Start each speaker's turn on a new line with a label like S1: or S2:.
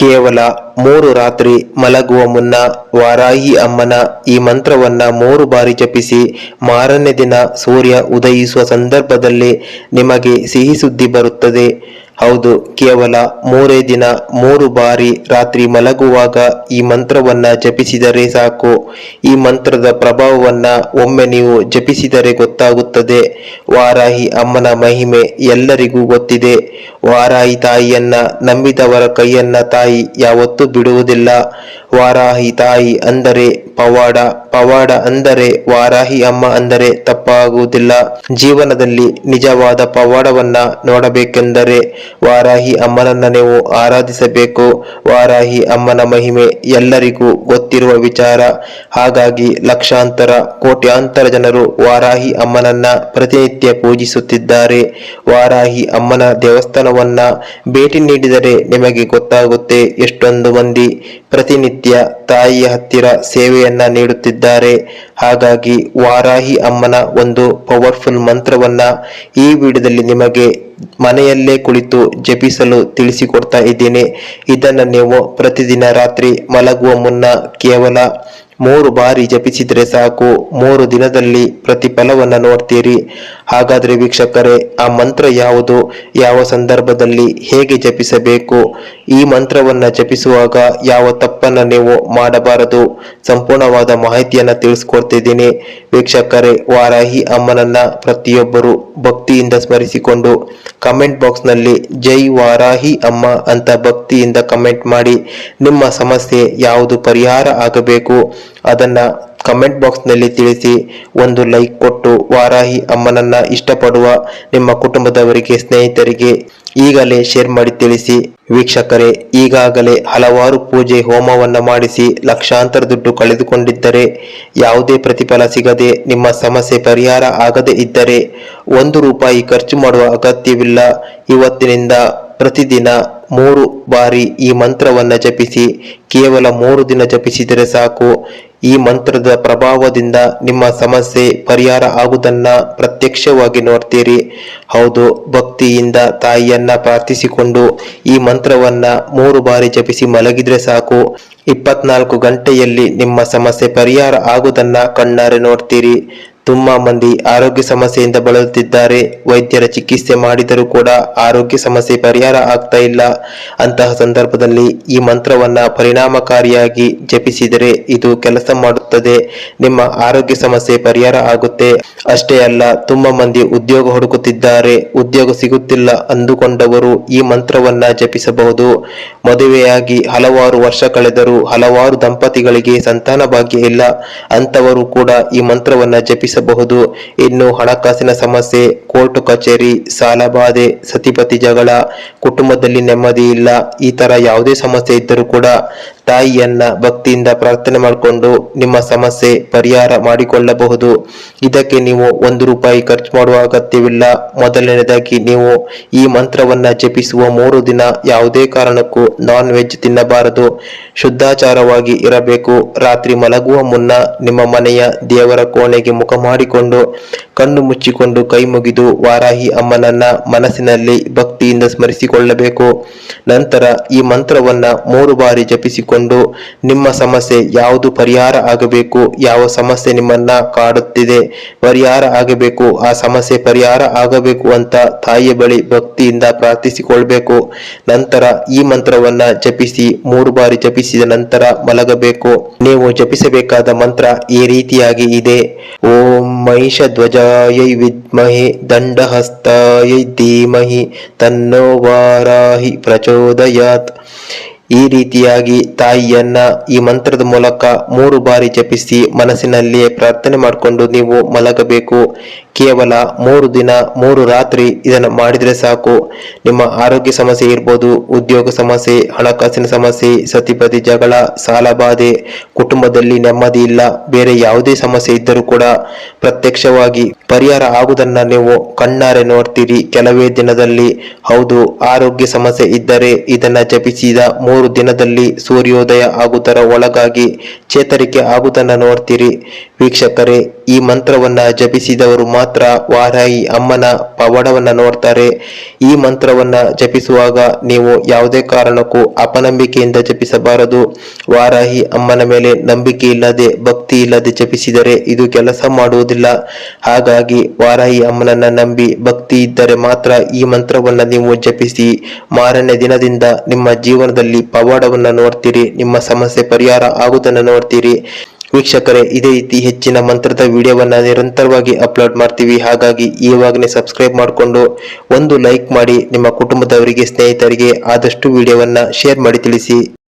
S1: ಕೇವಲ ಮೂರು ರಾತ್ರಿ ಮಲಗುವ ಮುನ್ನ ವಾರಾಹಿ ಅಮ್ಮನ ಈ ಮಂತ್ರವನ್ನ ಮೂರು ಬಾರಿ ಜಪಿಸಿ ಮಾರನೇ ದಿನ ಸೂರ್ಯ ಉದಯಿಸುವ ಸಂದರ್ಭದಲ್ಲಿ ನಿಮಗೆ ಸಿಹಿ ಸುದ್ದಿ ಬರುತ್ತದೆ. ಹೌದು, ಕೇವಲ ಮೂರೇ ದಿನ ಮೂರು ಬಾರಿ ರಾತ್ರಿ ಮಲಗುವಾಗ ಈ ಮಂತ್ರವನ್ನ ಜಪಿಸಿದರೆ ಸಾಕು. ಈ ಮಂತ್ರದ ಪ್ರಭಾವವನ್ನ ಒಮ್ಮೆ ನೀವು ಜಪಿಸಿದರೆ ಗೊತ್ತಾಗುತ್ತದೆ. ವಾರಾಹಿ ಅಮ್ಮನ ಮಹಿಮೆ ಎಲ್ಲರಿಗೂ ಗೊತ್ತಿದೆ. ವಾರಾಹಿ ತಾಯಿಯನ್ನ ನಂಬಿದವರ ಕೈಯನ್ನ ತಾಯಿ ಯಾವತ್ತೂ ಬಿಡುವುದಿಲ್ಲ. ವಾರಾಹಿ ತಾಯಿ ಅಂದರೆ ಪವಾಡ ಪವಾಡ ಅಂದರೆ ವಾರಾಹಿ ಅಮ್ಮ ಅಂದರೆ ತಪ್ಪಾಗುವುದಿಲ್ಲ. ಜೀವನದಲ್ಲಿ ನಿಜವಾದ ಪವಾಡವನ್ನ ನೋಡಬೇಕೆಂದರೆ ವಾರಾಹಿ ಅಮ್ಮನನ್ನ ನೀವು ಆರಾಧಿಸಬೇಕು. ವಾರಾಹಿ ಅಮ್ಮನ ಮಹಿಮೆ ಎಲ್ಲರಿಗೂ ಗೊತ್ತಿರುವ ವಿಚಾರ. ಹಾಗಾಗಿ ಲಕ್ಷಾಂತರ, ಕೋಟ್ಯಾಂತರ ಜನರು ವಾರಾಹಿ ಅಮ್ಮನನ್ನ ಪ್ರತಿನಿತ್ಯ ಪೂಜಿಸುತ್ತಿದ್ದಾರೆ. ವಾರಾಹಿ ಅಮ್ಮನ ದೇವಸ್ಥಾನವನ್ನ ಭೇಟಿ ನೀಡಿದರೆ ನಿಮಗೆ ಗೊತ್ತಾಗುತ್ತೆ ಎಷ್ಟೊಂದು ಮಂದಿ ಪ್ರತಿನಿತ್ಯ ತಾಯಿಯ ಹತ್ತಿರ ಸೇವೆಯನ್ನ ನೀಡುತ್ತಿದ್ದಾರೆ. ಹಾಗಾಗಿ ವಾರಾಹಿ ಅಮ್ಮನ ಒಂದು ಪವರ್ಫುಲ್ ಮಂತ್ರವನ್ನ ಈ ವಿಡಿಯೋದಲ್ಲಿ ನಿಮಗೆ ಮನೆಯಲ್ಲೇ ಕುಳಿತು ಜಪಿಸಲು ತಿಳಿಸಿಕೊಡ್ತಾ ಇದ್ದೀನಿ. ಇದನ್ನು ನೀವು ಪ್ರತಿದಿನ ರಾತ್ರಿ ಮಲಗುವ ಮುನ್ನ ಕೇವಲ ಮೂರು ಬಾರಿ ಜಪಿಸಿದರೆ ಸಾಕು. ಮೂರು ದಿನದಲ್ಲಿ ಪ್ರತಿಫಲವನ್ನು ನೋಡ್ತೀರಿ. ಹಾಗಾದ್ರೆ ವೀಕ್ಷಕರೇ, ಆ ಮಂತ್ರ ಯಾವುದು? ಯಾವ ಸಂದರ್ಭದಲ್ಲಿ ಹೇಗೆ ಜಪಿಸಬೇಕು? ಈ ಮಂತ್ರವನ್ನ ಜಪಿಸುವಾಗ ಯಾವ ತಪ್ಪನ್ನ ನೀವು ಮಾಡಬಾರದು? ಸಂಪೂರ್ಣವಾದ ಮಾಹಿತಿಯನ್ನ ತಿಳಿಸ್ಕೊಡ್ತಿದ್ದೀನಿ. ವೀಕ್ಷಕರೇ, ವಾರಾಹಿ ಅಮ್ಮನನ್ನ ಪ್ರತಿಯೊಬ್ಬರು ಭಕ್ತಿಯಿಂದ ಸ್ಮರಿಸಿಕೊಂಡು ಕಮೆಂಟ್ ಬಾಕ್ಸ್ನಲ್ಲಿ ಜೈ ವಾರಾಹಿ ಅಮ್ಮ ಅಂತ ಭಕ್ತಿಯಿಂದ ಕಮೆಂಟ್ ಮಾಡಿ ನಿಮ್ಮ ಸಮಸ್ಯೆ ಯಾವುದು ಪರಿಹಾರ ಆಗಬೇಕು ಅದನ್ನ ಕಮೆಂಟ್ ಬಾಕ್ಸ್ನಲ್ಲಿ ತಿಳಿಸಿ ಒಂದು ಲೈಕ್ ಕೊಟ್ಟು ವಾರಾಹಿ ಅಮ್ಮನನ್ನ ಇಷ್ಟಪಡುವ ನಿಮ್ಮ ಕುಟುಂಬದವರಿಗೆ, ಸ್ನೇಹಿತರಿಗೆ ಈಗಲೇ ಶೇರ್ ಮಾಡಿ ತಿಳಿಸಿ. ವೀಕ್ಷಕರೇ, ಈಗಾಗಲೇ ಹಲವಾರು ಪೂಜೆ ಹೋಮವನ್ನ ಮಾಡಿಸಿ ಲಕ್ಷಾಂತರ ದುಡ್ಡು ಕಳೆದುಕೊಂಡಿದ್ದರೆ ಯಾವುದೇ ಪ್ರತಿಫಲ ಸಿಗದೆ ನಿಮ್ಮ ಸಮಸ್ಯೆ ಪರಿಹಾರ ಆಗದೇ ಇದ್ದರೆ ಒಂದು ರೂಪಾಯಿ ಖರ್ಚು ಮಾಡುವ ಅಗತ್ಯವಿಲ್ಲ. ಇವತ್ತಿನಿಂದ ಪ್ರತಿದಿನ ಮೂರು ಬಾರಿ ಈ ಮಂತ್ರವನ್ನ ಜಪಿಸಿ, ಕೇವಲ ಮೂರು ದಿನ ಜಪಿಸಿದರೆ ಸಾಕು. ಈ ಮಂತ್ರದ ಪ್ರಭಾವದಿಂದ ನಿಮ್ಮ ಸಮಸ್ಯೆ ಪರಿಹಾರ ಆಗುವುದನ್ನ ಪ್ರತ್ಯಕ್ಷವಾಗಿ ನೋಡ್ತೀರಿ. ಹೌದು, ಭಕ್ತಿಯಿಂದ ತಾಯಿಯನ್ನ ಪ್ರಾರ್ಥಿಸಿಕೊಂಡು ಈ ಮಂತ್ರವನ್ನ ಮೂರು ಬಾರಿ ಜಪಿಸಿ ಮಲಗಿದ್ರೆ ಸಾಕು. ಇಪ್ಪತ್ನಾಲ್ಕು ಗಂಟೆಯಲ್ಲಿ ನಿಮ್ಮ ಸಮಸ್ಯೆ ಪರಿಹಾರ ಆಗುವುದನ್ನ ಕಣ್ಣಾರೆ ನೋಡ್ತೀರಿ. ತುಂಬಾ ಮಂದಿ ಆರೋಗ್ಯ ಸಮಸ್ಯೆಯಿಂದ ಬಳಲುತ್ತಿದ್ದಾರೆ. ವೈದ್ಯರ ಚಿಕಿತ್ಸೆ ಮಾಡಿದರೂ ಕೂಡ ಆರೋಗ್ಯ ಸಮಸ್ಯೆ ಪರಿಹಾರ ಆಗ್ತಾ ಇಲ್ಲ. ಅಂತಹ ಸಂದರ್ಭದಲ್ಲಿ ಈ ಮಂತ್ರವನ್ನ ಪರಿಣಾಮಕಾರಿಯಾಗಿ ಜಪಿಸಿದರೆ ಇದು ಕೆಲಸ ಮಾಡುತ್ತದೆ. ನಿಮ್ಮ ಆರೋಗ್ಯ ಸಮಸ್ಯೆ ಪರಿಹಾರ ಆಗುತ್ತೆ. ಅಷ್ಟೇ ಅಲ್ಲ, ತುಂಬಾ ಮಂದಿ ಉದ್ಯೋಗ ಹುಡುಕುತ್ತಿದ್ದಾರೆ. ಉದ್ಯೋಗ ಸಿಗುತ್ತಿಲ್ಲ ಅಂದುಕೊಂಡವರು ಈ ಮಂತ್ರವನ್ನ ಜಪಿಸಬಹುದು. ಮದುವೆಯಾಗಿ ಹಲವಾರು ವರ್ಷ ಕಳೆದರೂ ಹಲವಾರು ದಂಪತಿಗಳಿಗೆ ಸಂತಾನ ಭಾಗ್ಯ ಇಲ್ಲ. ಅಂತವರು ಕೂಡ ಈ ಮಂತ್ರವನ್ನ ಜಪಿಸಬಹುದು ಇನ್ನು ಹಣಕಾಸಿನ ಸಮಸ್ಯೆ, ಕೋರ್ಟು ಕಚೇರಿ ಸಾಲಬಾಧೆ ಸತಿಪತಿ ಜಗಳ, ಕುಟುಂಬದಲ್ಲಿ ನೆಮ್ಮದಿ ಇಲ್ಲ, ಈ ತರ ಯಾವುದೇ ಸಮಸ್ಯೆ ಇದ್ದರೂ ಕೂಡ ತಾಯಿಯನ್ನ ಭಕ್ತಿಯಿಂದ ಪ್ರಾರ್ಥನೆ ಮಾಡಿಕೊಂಡು ನಿಮ್ಮ ಸಮಸ್ಯೆ ಪರಿಹಾರ ಮಾಡಿಕೊಳ್ಳಬಹುದು. ಇದಕ್ಕೆ ನೀವು ಒಂದು ರೂಪಾಯಿ ಖರ್ಚು ಮಾಡುವ ಅಗತ್ಯವಿಲ್ಲ. ಮೊದಲನೇದಾಗಿ ನೀವು ಈ ಮಂತ್ರವನ್ನ ಜಪಿಸುವ ಮೂರು ದಿನ ಯಾವುದೇ ಕಾರಣಕ್ಕೂ ನಾನ್ ವೆಜ್ ತಿನ್ನಬಾರದು. ಶುದ್ಧಾಚಾರವಾಗಿ ಇರಬೇಕು. ರಾತ್ರಿ ಮಲಗುವ ಮುನ್ನ ನಿಮ್ಮ ಮನೆಯ ದೇವರ ಕೋಣೆಗೆ ಮುಖ ಮಾಡಿಕೊಂಡು ಕಣ್ಣು ಮುಚ್ಚಿಕೊಂಡು ಕೈ ಮುಗಿದು ವಾರಾಹಿ ಅಮ್ಮನನ್ನ ಮನಸ್ಸಿನಲ್ಲಿ ಭಕ್ತಿಯಿಂದ ಸ್ಮರಿಸಿಕೊಳ್ಳಬೇಕು. ನಂತರ ಈ ಮಂತ್ರವನ್ನ ಮೂರು ಬಾರಿ ಜಪಿಸಿಕೊಂಡು ನಿಮ್ಮ ಸಮಸ್ಯೆ ಯಾವುದು ಪರಿಹಾರ ಆಗಬೇಕು, ಯಾವ ಸಮಸ್ಯೆ ನಿಮ್ಮನ್ನ ಕಾಡುತ್ತಿದೆ, ಪರಿಹಾರ ಆಗಬೇಕು, ಆ ಸಮಸ್ಯೆ ಪರಿಹಾರ ಆಗಬೇಕು ಅಂತ ತಾಯಿಯ ಬಳಿ ಭಕ್ತಿಯಿಂದ ಪ್ರಾರ್ಥಿಸಿಕೊಳ್ಬೇಕು. ನಂತರ ಈ ಮಂತ್ರವನ್ನ ಜಪಿಸಿ, ಮೂರು ಬಾರಿ ಜಪಿಸಿದ ನಂತರ ಮಲಗಬೇಕು. ನೀವು ಜಪಿಸಬೇಕಾದ ಮಂತ್ರ ಈ ರೀತಿಯಾಗಿ ಇದೆ. ಓಂ ಮಹಿಷ ಧ್ವಜಾಯೈ ವಿದ್ಮಹೆ ದಂಡಹಸ್ತಾಯೈ ಧೀಮಹಿ ತನ್ನೋ ವಾರಾಹಿ ಪ್ರಚೋದಯಾತ್. ಈ ರೀತಿಯಾಗಿ ತಾಯಿಯನ್ನ ಈ ಮಂತ್ರದ ಮೂಲಕ ಮೂರು ಬಾರಿ ಜಪಿಸಿ ಮನಸ್ಸಿನಲ್ಲಿಯೇ ಪ್ರಾರ್ಥನೆ ಮಾಡಿಕೊಂಡು ನೀವು ಮಲಗಬೇಕು. ಕೇವಲ ಮೂರು ದಿನ, ಮೂರು ರಾತ್ರಿ ಇದನ್ನು ಮಾಡಿದರೆ ಸಾಕು. ನಿಮ್ಮ ಆರೋಗ್ಯ ಸಮಸ್ಯೆ ಇರ್ಬೋದು, ಉದ್ಯೋಗ ಸಮಸ್ಯೆ, ಹಣಕಾಸಿನ ಸಮಸ್ಯೆ ಸತಿಪತಿ ಜಗಳ ಸಾಲಬಾಧೆ ಕುಟುಂಬದಲ್ಲಿ ನೆಮ್ಮದಿ ಇಲ್ಲ, ಬೇರೆ ಯಾವುದೇ ಸಮಸ್ಯೆ ಇದ್ದರೂ ಕೂಡ ಪ್ರತ್ಯಕ್ಷವಾಗಿ ಪರಿಹಾರ ಆಗುವುದನ್ನ ನೀವು ಕಣ್ಣಾರೆ ನೋಡ್ತೀರಿ. ಕೆಲವೇ ದಿನದಲ್ಲಿ ಹೌದು, ಆರೋಗ್ಯ ಸಮಸ್ಯೆ ಇದ್ದರೆ ಇದನ್ನ ಜಪಿಸಿದ ಮೂರು ದಿನದಲ್ಲಿ ಸೂರ್ಯೋದಯ ಆಗುವುದರ ಒಳಗಾಗಿ ಚೇತರಿಕೆ ಆಗುವುದನ್ನ ನೋಡ್ತೀರಿ. ವೀಕ್ಷಕರೇ, ಈ ಮಂತ್ರವನ್ನ ಜಪಿಸಿದವರು ಮಾತ್ರ ವಾರಾಹಿ ಅಮ್ಮನ ಪವಾಡವನ್ನ ನೋಡ್ತಾರೆ. ಈ ಮಂತ್ರವನ್ನ ಜಪಿಸುವಾಗ ನೀವು ಯಾವುದೇ ಕಾರಣಕ್ಕೂ ಅಪನಂಬಿಕೆಯಿಂದ ಜಪಿಸಬಾರದು. ವಾರಾಹಿ ಅಮ್ಮನ ಮೇಲೆ ನಂಬಿಕೆ ಇಲ್ಲದೆ, ಭಕ್ತಿ ಇಲ್ಲದೆ ಜಪಿಸಿದರೆ ಇದು ಕೆಲಸ ಮಾಡುವುದಿಲ್ಲ. ಹಾಗಾಗಿ ವಾರಾಹಿ ಅಮ್ಮನನ್ನ ನಂಬಿ ಭಕ್ತಿ ಇದ್ದರೆ ಮಾತ್ರ ಈ ಮಂತ್ರವನ್ನ ನೀವು ಜಪಿಸಿ ಮಾರನೇ ದಿನದಿಂದ ನಿಮ್ಮ ಜೀವನದಲ್ಲಿ ಪವಾಡವನ್ನ ನೋಡ್ತೀರಿ, ನಿಮ್ಮ ಸಮಸ್ಯೆ ಪರಿಹಾರ ಆಗುವುದನ್ನು ನೋಡ್ತೀರಿ. ವೀಕ್ಷಕರೇ, ಇದೇ ರೀತಿ ಹೆಚ್ಚಿನ ಮಂತ್ರದ ವಿಡಿಯೋವನ್ನು ನಿರಂತರವಾಗಿ ಅಪ್ಲೋಡ್ ಮಾಡ್ತೀವಿ. ಹಾಗಾಗಿ ಈವಾಗಲೇ ಸಬ್ಸ್ಕ್ರೈಬ್ ಮಾಡಿಕೊಂಡು ಒಂದು ಲೈಕ್ ಮಾಡಿ ನಿಮ್ಮ ಕುಟುಂಬದವರಿಗೆ, ಸ್ನೇಹಿತರಿಗೆ ಆದಷ್ಟು ವಿಡಿಯೋವನ್ನ ಶೇರ್ ಮಾಡಿ ತಿಳಿಸಿ.